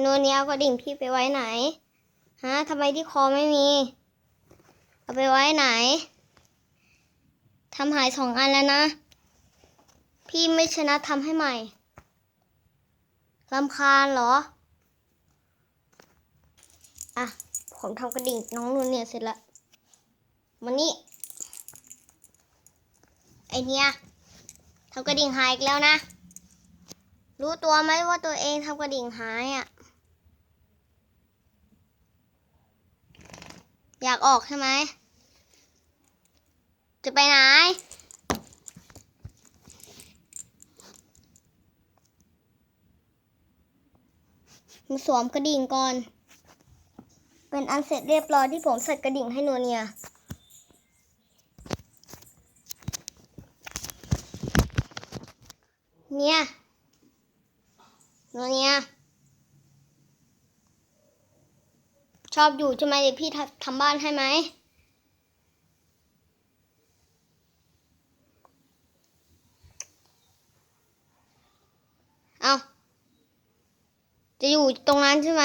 โนเนียเอากระดิ่งพี่ไปไว้ไหน ฮะทำไมที่คอไม่มี เอาไปไว้ไหนทำหายสองอันแล้วนะ พี่ไม่ชนะทำให้ใหม่ลำคาญเหรอ อะ ผมทำกระดิ่งน้องนูเนียเสร็จล้วมานี่ ไอเนี้ยทำกระดิ่งหายอีกแล้วนะ รู้ตัวไหมว่าตัวเองทำกระดิ่งหายอะ อยากออกใช่ไหม จะไปไหน มาสวมกระดิ่งก่อน เป็นอันเสร็จเรียบร้อยที่ผมใส่กระดิ่งให้โนเนียเนี่ยโนเนีย ชอบอยู่ใช่ไหมเดี๋ยวพี่ทำบ้านให้ไหมเอาจะอยู่ตรงนั้นใช่ไหม